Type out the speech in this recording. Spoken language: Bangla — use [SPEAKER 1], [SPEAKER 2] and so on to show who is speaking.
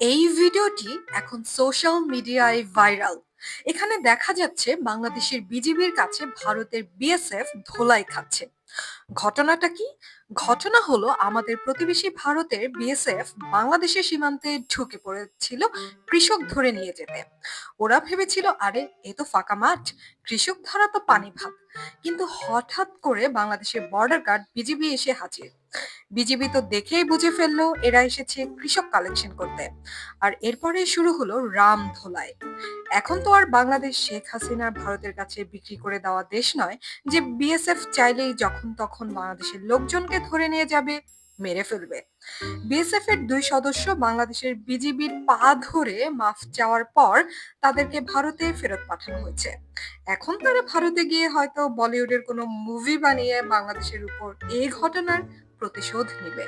[SPEAKER 1] এই ভিডিওটি এখন সোশ্যাল মিডিয়ায় ভাইরাল এখানে দেখা যাচ্ছে বাংলাদেশের বিজিবির কাছে ভারতের বিএসএফ ধোলাই খাচ্ছে। ঘটনাটা কি? ঘটনা হলো, আমাদের প্রতিবেশী ভারতের বিএসএফ বাংলাদেশের সীমান্তে ঢুকে পড়েছিল কৃষক ধরে নিয়ে যেতে। ওরা ভেবেছিল, আরে, এ তো ফাঁকা মাঠ, কৃষক ধরা তো পানি ভাত। কিন্তু হঠাৎ করে বাংলাদেশের বর্ডার গার্ড বিজিবি এসে হাজির। বিজিবি তো দেখেই বুঝে ফেলল এরা এসেছে কৃষক কালেকশন করতে। আর এরপরে শুরু হলো রাম ধোলাই। এখন তো আর বাংলাদেশ শেখ হাসিনার ভারতের কাছে বিক্রি করে দেওয়া দেশ নয়, যে বিএসএফ চাইলেই যখন তখন বাংলাদেশের লোকজনকে ধরে নিয়ে যাবে, মেরে ফেলবে। বিএসএফ এর দুই সদস্য বাংলাদেশের বিজিবির পা ধরে মাফ চাওয়ার পর তাদেরকে ভারতে ফেরত পাঠানো হয়েছে। এখন তারা ভারতে গিয়ে হয়তো বলিউডের কোনো মুভি বানিয়ে বাংলাদেশের উপর এই ঘটনার প্রতিশোধ নেবে।